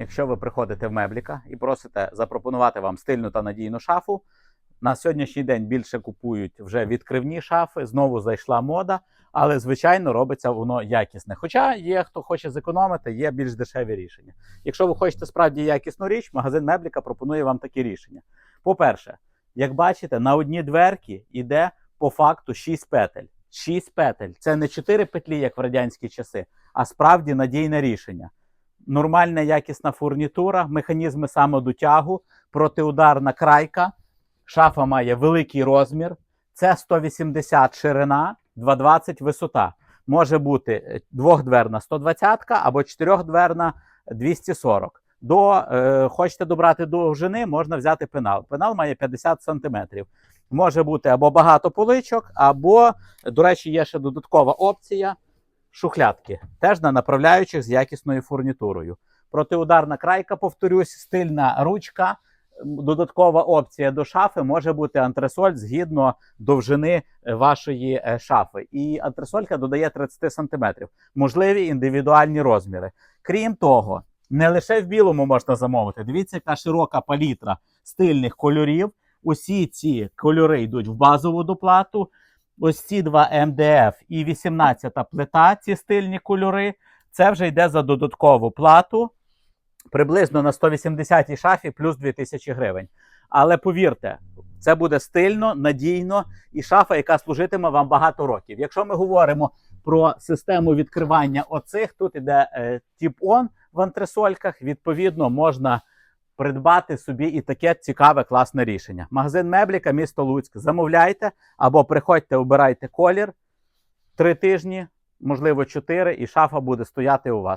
Якщо ви приходите в Мебліка і просите запропонувати вам стильну та надійну шафу, на сьогоднішній день більше купують вже відкривні шафи, знову зайшла мода, але звичайно робиться воно якісне. Хоча є хто хоче зекономити, є більш дешеві рішення. Якщо ви хочете справді якісну річ, магазин Мебліка пропонує вам такі рішення. По-перше, як бачите, на одні дверки йде по факту 6 петель. 6 петель. Це не 4 петлі, як в радянські часи, а справді надійне рішення. Нормальна якісна фурнітура, механізми самодотягу, протиударна крайка. Шафа має великий розмір. Це 180 ширина, 220 висота. Може бути е, двохдверна 120 або чотирьохдверна 240. До, е, хочете добрати довжини, можна взяти пенал. Пенал має 50 см. Може бути або багато поличок, або, до речі, є ще додаткова опція шухлядки. Теж на направляючих з якісною фурнітурою. Протиударна крайка, повторюсь, стильна ручка. Додаткова опція до шафи може бути антресоль згідно довжини е, вашої е, шафи. І антресолька додає 30 см. Можливі індивідуальні розміри. Крім того, не лише в білому можна замовити. Дивіться, яка широка палітра стильних кольорів. Усі ці кольори йдуть в базову доплату. Ось ці два МДФ і 18-та плита, ці стильні кольори. Це вже йде за додаткову плату. Приблизно на 180-й шафі плюс 2000 гривень. Але повірте, це буде стильно, надійно і шафа, яка служитиме вам багато років. Якщо ми говоримо про систему відкривання оцих, тут іде е, тіп-он в антресольках. Відповідно, можна придбати собі і таке цікаве, класне рішення. Магазин Мебліка, місто Луцьк. Замовляйте або приходьте, обирайте колір. Три тижні, можливо, чотири, і шафа буде стояти у вас.